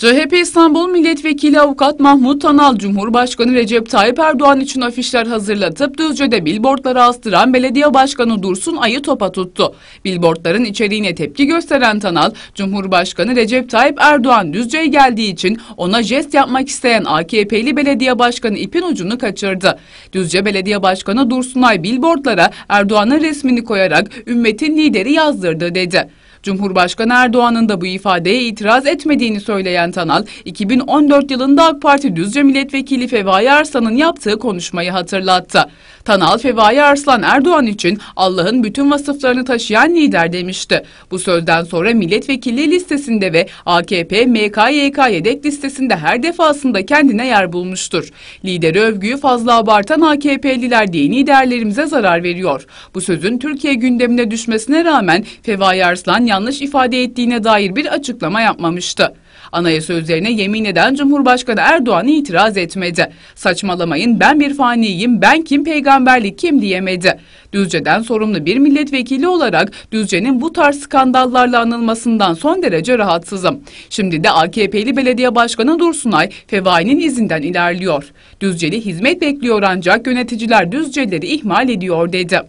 CHP İstanbul Milletvekili Avukat Mahmut Tanal, Cumhurbaşkanı Recep Tayyip Erdoğan için afişler hazırlatıp Düzce'de billboardlara astıran belediye başkanı Dursun Ay'ı topa tuttu. Billboardların içeriğine tepki gösteren Tanal, Cumhurbaşkanı Recep Tayyip Erdoğan Düzce'ye geldiği için ona jest yapmak isteyen AKP'li belediye başkanı ipin ucunu kaçırdı. Düzce Belediye Başkanı Dursun Ay billboardlara Erdoğan'ın resmini koyarak ümmetin lideri yazdırdı dedi. Cumhurbaşkanı Erdoğan'ın da bu ifadeye itiraz etmediğini söyleyen Tanal, 2014 yılında AK Parti Düzce Milletvekili Fevai Arslan'ın yaptığı konuşmayı hatırlattı. Tanal, Fevai Arslan Erdoğan için Allah'ın bütün vasıflarını taşıyan lider demişti. Bu sözden sonra milletvekili listesinde ve AKP MKYK yedek listesinde her defasında kendine yer bulmuştur. Lideri övgüyü fazla abartan AKP'liler dini değerlerimize zarar veriyor. Bu sözün Türkiye gündemine düşmesine rağmen Fevai Arslan yanlış ifade ettiğine dair bir açıklama yapmamıştı. Anayasa üzerine yemin eden Cumhurbaşkanı Erdoğan itiraz etmedi. Saçmalamayın ben bir faniyim ben kim peygamberlik kim diyemedi. Düzce'den sorumlu bir milletvekili olarak Düzce'nin bu tarz skandallarla anılmasından son derece rahatsızım. Şimdi de AKP'li belediye başkanı Dursunay Fevai'nin izinden ilerliyor. Düzce'li hizmet bekliyor ancak yöneticiler Düzce'leri ihmal ediyor dedi.